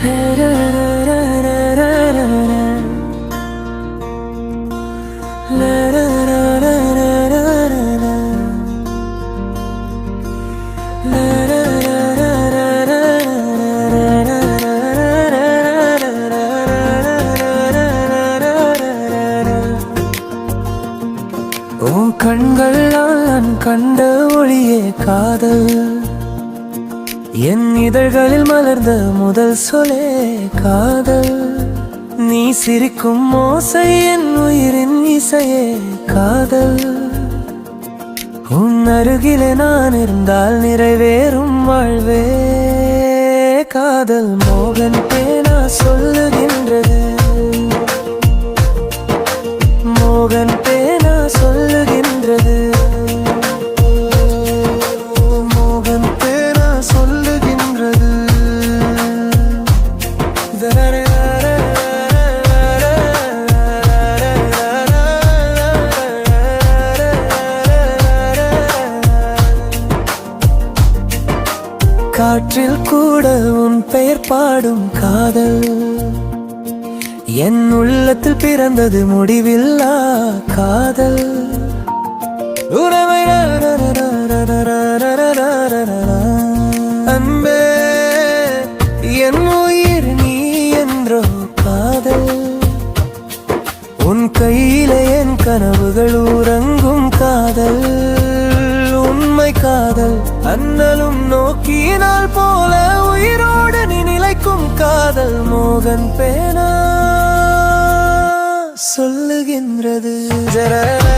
உன் கண்களால் நான் கண்ட ஒளியே காதல். என் இதழ்களில் மலர்ந்த முதல் சொலே காதல். நீ சிரிக்கும் மோசை என் உயிரின் இசையே காதல். உன் அருகிலே நான் இருந்தால் நிறைவேறும் வாழ்வே. காதல் மோகன் பேனா சொல்லுகின்ற காற்றில் கூட உன் பெயர் பாடும் காதல் என் உள்ளத்தில் பிறந்தது முடிவில்லா காதல் உறவை உண்மை காதல் அண்ணலும் நோக்கினால் போல உயிரோடு நீ நிலைக்கும் காதல். மோகன் பேனா சொல்லுகின்றது. நாள்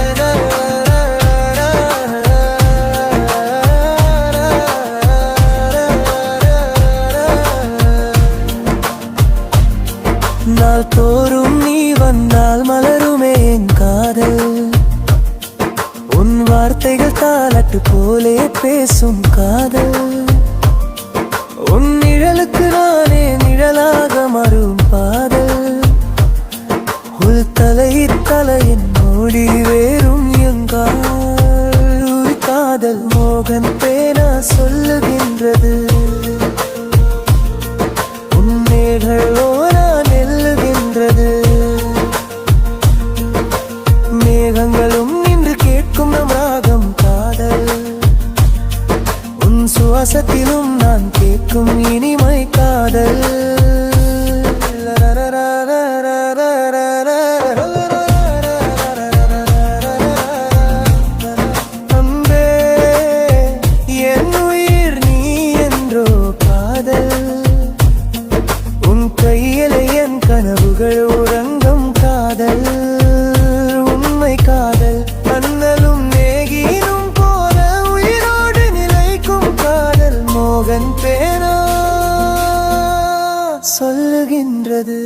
பேசும் காதல். உன் நிழலுக்கு நானே நிழலாக மாறும் பாதல். உள் தலை தலையின் மூடி வேறும் எங்கால். காதல் மோகன் பேனா சொல்லுகின்றது. உன்னேகள் சுவாசத்திலும் நான் கேட்கும் இனிமை காதல். நின்றது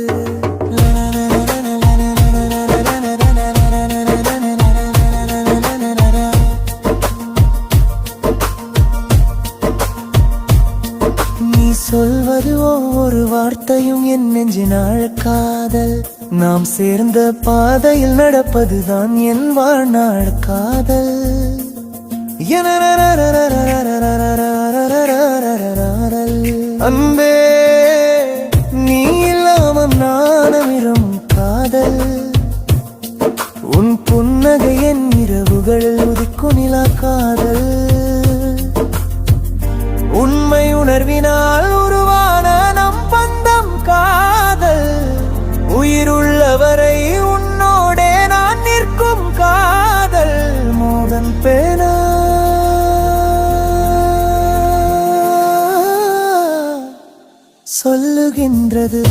நீ சொல்வது ஒவ்வொரு வார்த்தையும் என் நெஞ்சி நாள் காதல் நாம் சேர்ந்த பாதையில் நடப்பதுதான் என் வாழ்நாள் காதல் அன்பே புன்னகை என் இரவுகள் உதிக்கும் நிலா காதல். உண்மை உணர்வினால் உருவான நம் பந்தம் காதல். உயிருள்ளவரை உன்னோடே நான் நிற்கும் காதல். மோகன் பேனா. சொல்லுகின்றது.